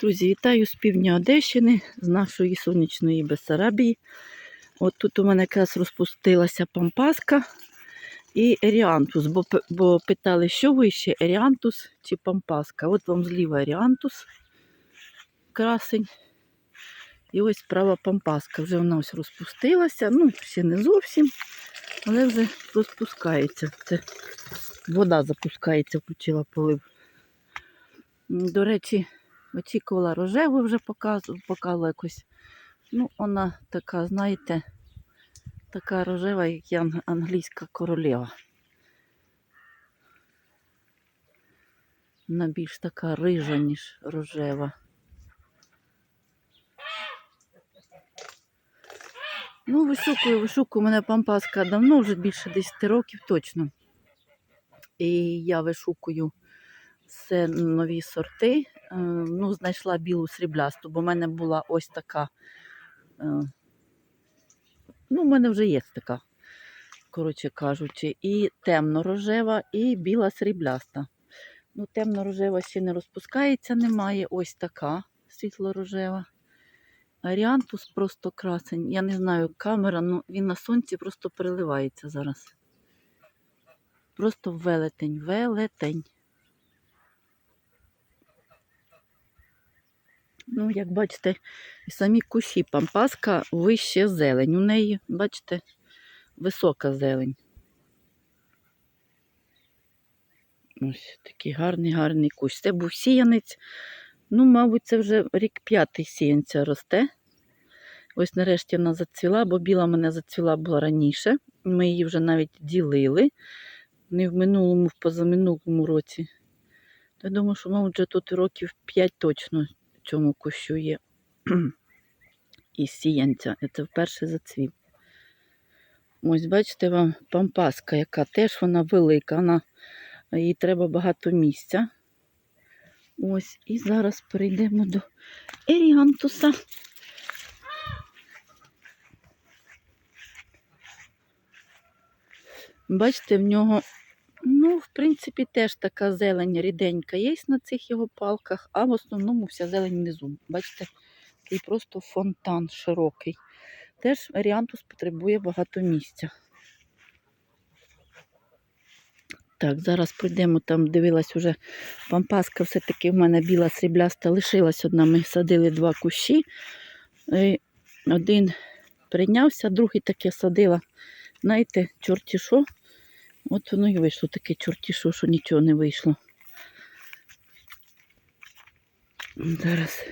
Друзі, вітаю з півдня Одещини, з нашої сонячної Бесарабії. От тут у мене якраз розпустилася пампаска і еріантус, бо, бо питали, що вище, еріантус чи пампаска. От вам зліва еріантус, красень. І ось справа пампаска. Вже вона ось розпустилася. Ну, ще не зовсім, але вже розпускається. Це вода запускається, включила полив. До речі, очікувала рожеву вже показувала, якось. Ну, вона така, знаєте, така рожева, як англійська королева. Вона більш така рижа, ніж рожева. Ну, вишукую, вишукую мене пампаска давно, вже більше 10 років точно. І я вишукую все нові сорти. Е, Ну, знайшла білу сріблясту, бо в мене була ось така. е, Ну, в мене вже є така, коротше кажучи, і темно-рожева, і біла срібляста. Ну, темно-рожева ще не розпускається, немає. Ось така світло-рожева. Аріантус просто красень. Я не знаю, камера, ну він на сонці просто переливається зараз. Просто велетень, велетень. Ну, як бачите, і самі кущі пампаска вище зелень. У неї, бачите, висока зелень. Ось такий гарний, гарний кущ. Це був сіянець. Ну, мабуть, це вже рік п'ятий сіянця росте. Ось нарешті вона зацвіла, бо біла мене зацвіла була раніше. Ми її вже навіть ділили. Не в минулому, в позаминулому році. Я думаю, що, мабуть, вже тут років 5 точно цьому кущу є. І сіянця. Це вперше зацвів. Ось, бачите, вам пампаска, яка теж вона велика, вона, їй треба багато місця. Ось, і зараз перейдемо до еріантуса. Бачите, в нього, ну, в принципі, теж така зелень ріденька є на цих його палках, а в основному вся зелень внизу. Бачите, такий просто фонтан широкий. Теж Аріантус потребує багато місця. Так, зараз пройдемо там, дивилась уже пампаска, все-таки в мене біла срібляста лишилась одна. Ми садили два кущі. І один прийнявся, другий таке садила. Знаєте, чорті що. От воно і вийшло таке чорті що, нічого не вийшло. Зараз.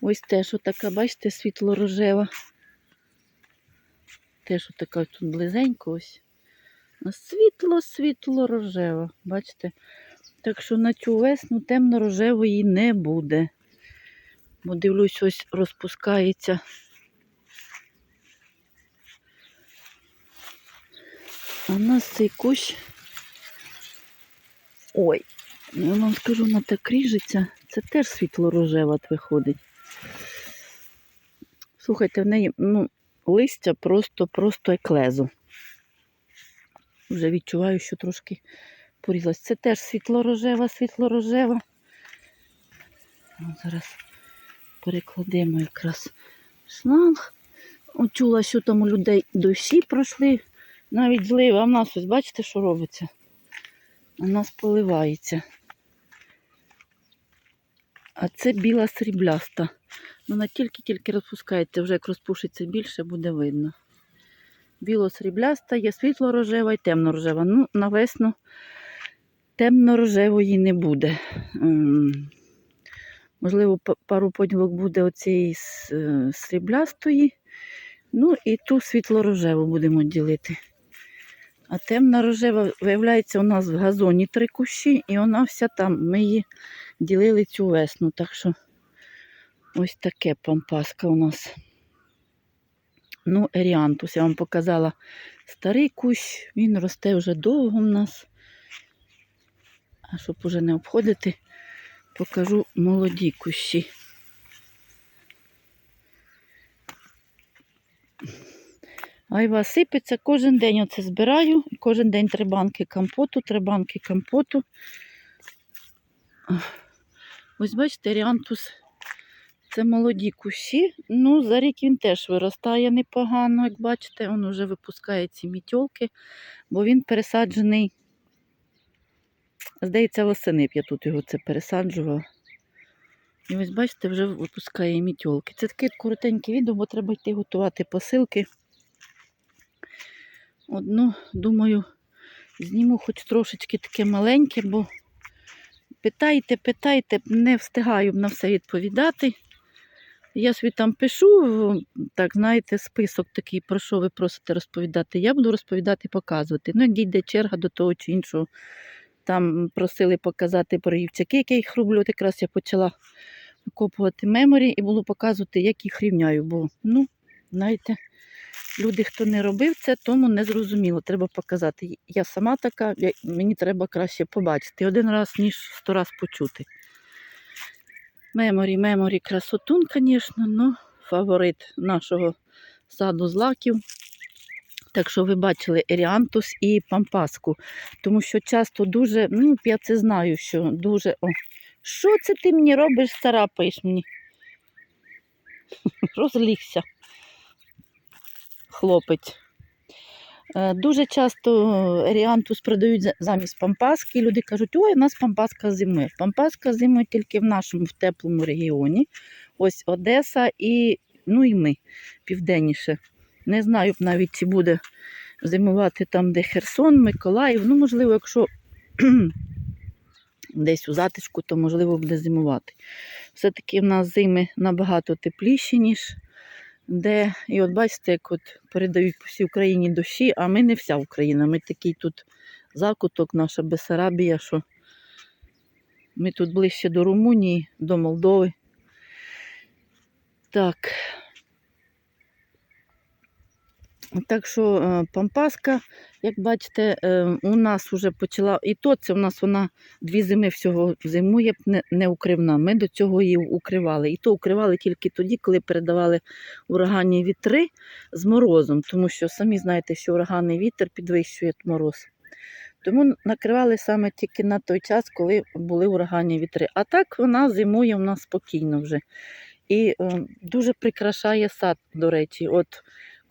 Ось теж отака, бачите, світло-рожева. Теж отака тут близенько ось. Світло-світло-рожева, бачите? Так що на цю весну темно-рожевої не буде. Бо дивлюсь, ось розпускається. А в нас цей кущ. Ой, я вам скажу, вона так ріжеться. Це теж світло-рожева виходить. Слухайте, в неї ну, листя просто-просто еклезу. Вже відчуваю, що трошки порізалась. Це теж світло-рожева, світло-рожева. От Зараз перекладемо якраз шланг. От Чула, що там у людей дощі пройшли, навіть злив, а в нас ось бачите, що робиться? У нас поливається. А це біла срібляста. Вона тільки-тільки розпускається, вже як розпушиться більше, буде видно. Біло-срібляста, є світло-рожева і темно-рожева. Ну, на весну темно-рожевої не буде. Можливо, пару поділок буде оцієї е, сріблястої. Ну і ту світло-рожеву будемо ділити. А темна рожева, виявляється, у нас в газоні три кущі, і вона вся там. Ми її ділили цю весну. Так що ось таке пампаска у нас. Ну, еріантус, я вам показала старий кущ, він росте вже довго в нас. А щоб уже не обходити, покажу молоді кущі. Айва сипеться кожен день оце збираю. Кожен день три банки компоту, три банки компоту. Ось бачите, Еріантус це молоді кущі. Ну, за рік він теж виростає непогано, як бачите, він вже випускає ці мітьолки, бо він пересаджений. Здається, восени б я тут його це пересаджувала. І ось бачите, вже випускає мітьолки. Це таке коротеньке відео, бо треба йти готувати посилки. Одну, думаю, зніму хоч трошечки таке маленьке, бо питайте, питайте, не встигаю на все відповідати. Я собі там пишу, так знаєте, список такий, про що ви просите розповідати. Я буду розповідати, показувати. Ну, як дійде черга до того чи іншого. Там просили показати про рівчаки, які їх роблю. Якраз я почала викопувати меморі і буду показувати, як їх рівняю. Бо, ну, знаєте, люди, хто не робив це, тому не зрозуміло. Треба показати. Я сама така, мені треба краще побачити один раз, ніж сто раз почути. Меморі, меморі, красотун, звісно, але фаворит нашого саду злаків. Так що ви бачили Еріантус і Пампаску. Тому що часто дуже, ну, я це знаю, що дуже. О, що це ти мені робиш, царапаєш мені? Розлігся. Хлопець. Е, Дуже часто Еріантус продають замість пампаски. Люди кажуть, ой, у нас пампаска зимує. Пампаска зимує тільки в нашому в теплому регіоні. Ось Одеса і, ну і ми південніше. Не знаю навіть, чи буде зимувати там, де Херсон, Миколаїв. Ну, можливо, якщо десь у затишку, то можливо буде зимувати. Все-таки в нас зими набагато тепліші, ніж де. І от бачите, як от передають по всій Україні дощі, а ми не вся Україна. Ми такий тут закуток, наша Бесарабія, що ми тут ближче до Румунії, до Молдови. Так. Так що е, пампаска, як бачите, е, у нас вже почала, і то це у нас вона дві зими всього зимує не, укривна. Ми до цього її укривали. І то укривали тільки тоді, коли передавали ураганні вітри з морозом, тому що самі знаєте, що ураганний вітер підвищує мороз. Тому накривали саме тільки на той час, коли були ураганні вітри. А так вона зимує у нас спокійно вже. І е, дуже прикрашає сад, до речі. От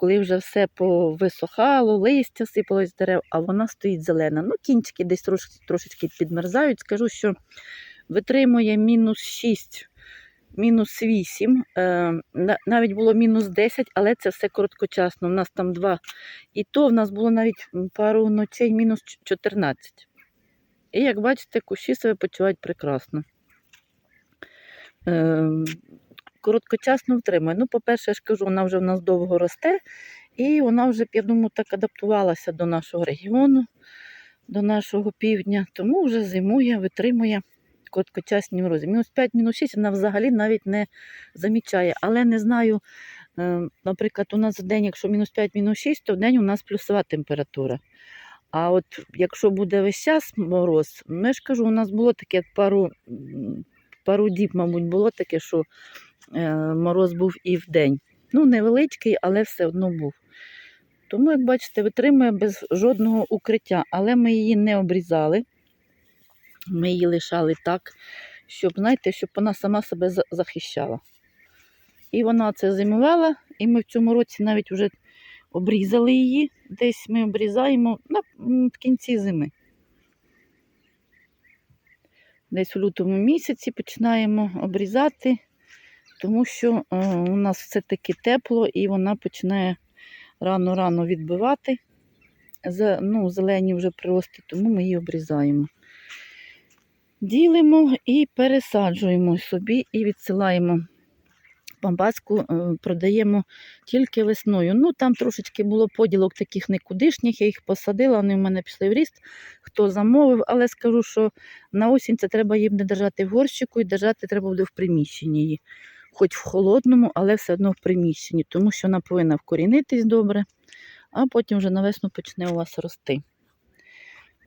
коли вже все повисохало, листя сипалось з дерев, а вона стоїть зелена. Ну, кінчики десь трош, трошечки підмерзають. Скажу, що витримує мінус 6, мінус 8, е, навіть було мінус 10, але це все короткочасно. У нас там два. І то в нас було навіть пару ночей мінус 14. І як бачите, кущі себе почувають прекрасно. Короткочасно втримує. Ну, по-перше, я ж кажу, вона вже в нас довго росте, і вона вже, я думаю, так адаптувалася до нашого регіону, до нашого півдня, тому вже зимує, витримує короткочасні морози. Мінус 5, мінус 6 вона взагалі навіть не замічає. Але не знаю, е, наприклад, у нас в день, якщо мінус 5, мінус 6, то в день у нас плюсова температура. А от якщо буде весь час мороз, я ж кажу, у нас було таке пару, пару діб, мабуть, було таке, що мороз був і в день. Ну, невеличкий, але все одно був. Тому, як бачите, витримує без жодного укриття, але ми її не обрізали. Ми її лишали так, щоб, знаєте, щоб вона сама себе захищала. І вона це зимувала, і ми в цьому році навіть вже обрізали її. Десь ми обрізаємо на, в кінці зими. Десь у лютому місяці починаємо обрізати, тому що е, у нас все-таки тепло і вона починає рано-рано відбивати. Ну, зелені вже прирости, тому ми її обрізаємо. Ділимо і пересаджуємо собі і відсилаємо пампаску, е, продаємо тільки весною. Ну, там трошечки було поділок таких никудишніх, я їх посадила, вони в мене пішли в ріст, хто замовив, але скажу, що на осінь це треба їм не держати в горщику і держати треба буде в приміщенні її. Хоч в холодному, але все одно в приміщенні, тому що вона повинна вкорінитись добре, а потім вже на весну почне у вас рости.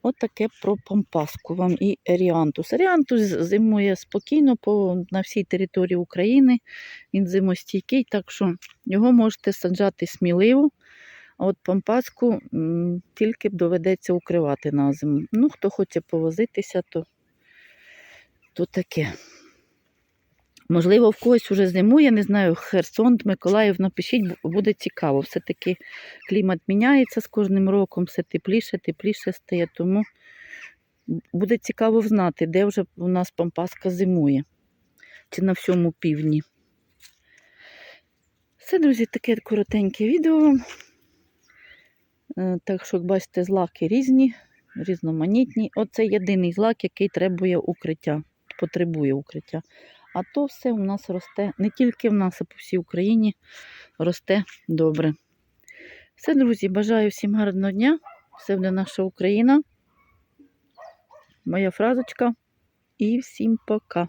От таке про пампаску вам і еріантус. Еріантус зимує спокійно по, на всій території України. Він зимостійкий, так що його можете саджати сміливо. А от пампаску тільки доведеться укривати на зиму. Ну, хто хоче повозитися, то то таке. Можливо, в когось уже зимує, не знаю, Херсон, Миколаїв, напишіть, бу- буде цікаво. Все-таки клімат міняється з кожним роком, все тепліше, тепліше стає, тому буде цікаво знати, де вже у нас Пампаска зимує, чи на всьому півдні. Все, друзі, таке коротеньке відео. Е, Так що, як бачите, злаки різні, різноманітні. Оце єдиний злак, який требує укриття, потребує укриття. А то все у нас росте, не тільки в нас, а по всій Україні росте добре. Все, друзі, бажаю всім гарного дня. Все буде наша Україна. Моя фразочка. І всім пока.